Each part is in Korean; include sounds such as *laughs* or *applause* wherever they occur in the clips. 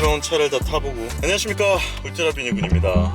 만족스러운 차를 다 타보고. 안녕하십니까. 울트라비니군입니다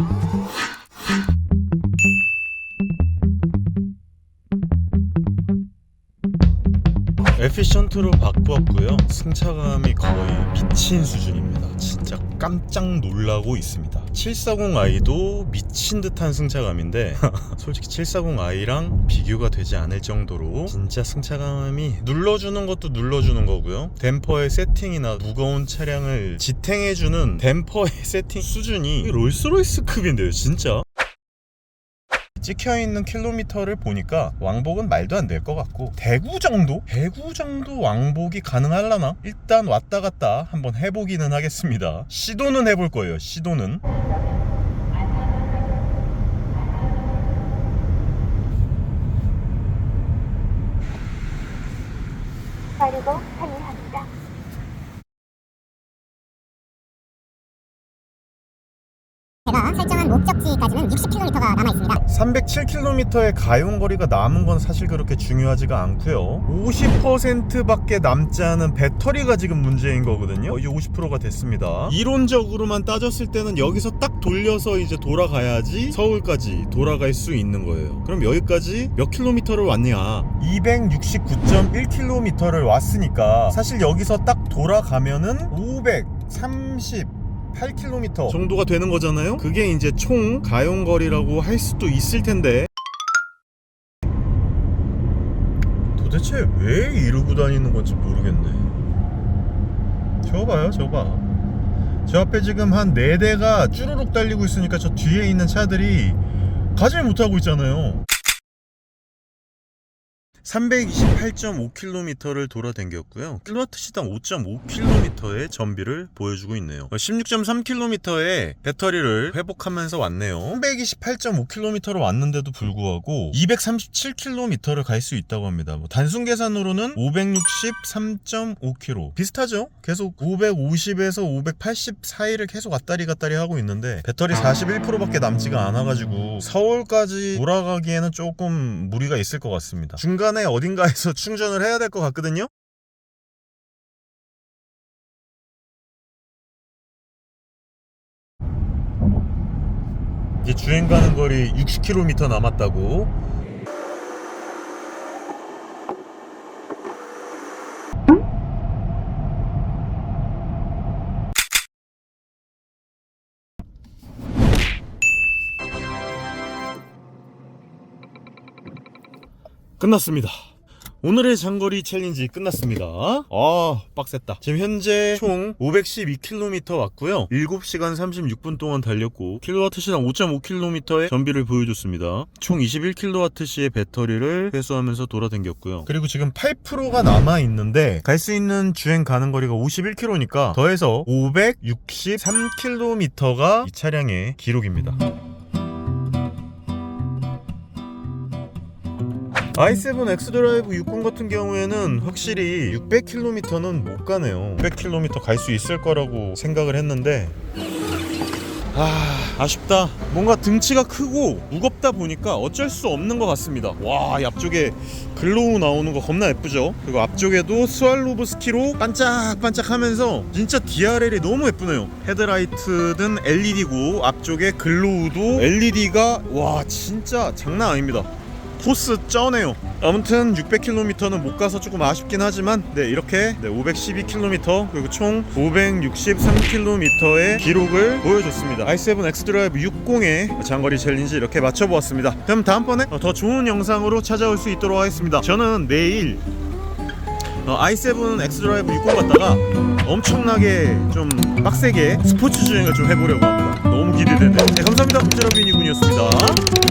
에피션트로 바꾸었고요. 승차감이 거의 미친 수준입니다. 진짜 깜짝 놀라고 있습니다. 740i도 미친 듯한 승차감인데 *laughs* 솔직히 740i랑 비교가 되지 않을 정도로 진짜 승차감이 눌러주는 것도 눌러주는 거고요. 댐퍼의 세팅이나 무거운 차량을 지탱해주는 댐퍼의 *laughs* 세팅 수준이 롤스로이스급인데요 진짜 찍혀 있는 킬로미터를 보니까 왕복은 말도 안 될 것 같고 대구 정도? 대구 정도 왕복이 가능할라나? 일단 왔다 갔다 한번 해보기는 하겠습니다. 시도는 해볼 거예요. 시도는. 빠르고 편리합니다. 제가 설정한 목적지까지는 60km가 남아 있습니다. 307km의 가용 거리가 남은 건 사실 그렇게 중요하지가 않고요. 50%밖에 남지 않은 배터리가 지금 문제인 거거든요. 이제 50%가 됐습니다. 이론적으로만 따졌을 때는 여기서 딱 돌려서 이제 돌아가야지 서울까지 돌아갈 수 있는 거예요. 그럼 여기까지 몇 킬로미터를 왔냐? 269.1km를 왔으니까 사실 여기서 딱 돌아가면은 530 8km 정도가 되는 거잖아요. 그게 이제 총 가용 거리라고 할 수도 있을 텐데 도대체 왜 이러고 다니는 건지 모르겠네. 저거 봐요, 저거 봐. 저 앞에 지금 한 4대가 쭈루룩 달리고 있으니까 저 뒤에 있는 차들이 가질 못하고 있잖아요. 328.5km를 돌아댕겼고요. 킬로와트 시당 5.5km의 전비를 보여주고 있네요. 16.3km의 배터리를 회복하면서 왔네요. 328.5km로 왔는데도 불구하고 237km를 갈 수 있다고 합니다. 뭐 단순 계산으로는 563.5km 비슷하죠? 계속 550에서 580 사이를 계속 왔다리 갔다리 하고 있는데 배터리 41%밖에 남지가 않아가지고 서울까지 돌아가기에는 조금 무리가 있을 것 같습니다. 중간 에 어딘가에서 *laughs* 충전을 해야 될 것 같거든요. 이제 주행 가는 거리 60km 남았다고. 끝났습니다. 오늘의 장거리 챌린지 끝났습니다. 아, 빡셌다. 지금 현재 총 512km 왔고요. 7시간 36분 동안 달렸고 킬로와트 시당 5.5km의 전비를 보여줬습니다. 총 21kWh의 배터리를 회수하면서 돌아다녔고요. 그리고 지금 8%가 남아 있는데 갈 수 있는 주행 가는 거리가 51km니까 더해서 563km가 이 차량의 기록입니다. I7 엑스드라이브 60 같은 경우에는 확실히 600km는 못 가네요. 600km 갈 수 있을 거라고 생각을 했는데 아 아쉽다. 뭔가 등치가 크고 무겁다 보니까 어쩔 수 없는 것 같습니다. 와, 이 앞쪽에 글로우 나오는 거 겁나 예쁘죠? 그리고 앞쪽에도 스왈로브스키로 반짝반짝 하면서 진짜 DRL이 너무 예쁘네요. 헤드라이트든 LED고 앞쪽에 글로우도 LED가 와 진짜 장난 아닙니다. 코스 쩌네요. 아무튼 600km는 못 가서 조금 아쉽긴 하지만 네 이렇게 네, 512km 그리고 총 563km의 기록을 보여줬습니다. i7 엑스드라이브 60의 장거리 챌린지 이렇게 맞춰보았습니다. 그럼 다음번에 더 좋은 영상으로 찾아올 수 있도록 하겠습니다. 저는 내일 어, i7 엑스드라이브 60 갔다가 엄청나게 좀 빡세게 스포츠 주행을 좀 해보려고 합니다. 너무 기대되네요. 네, 감사합니다. 문제라비니군이었습니다.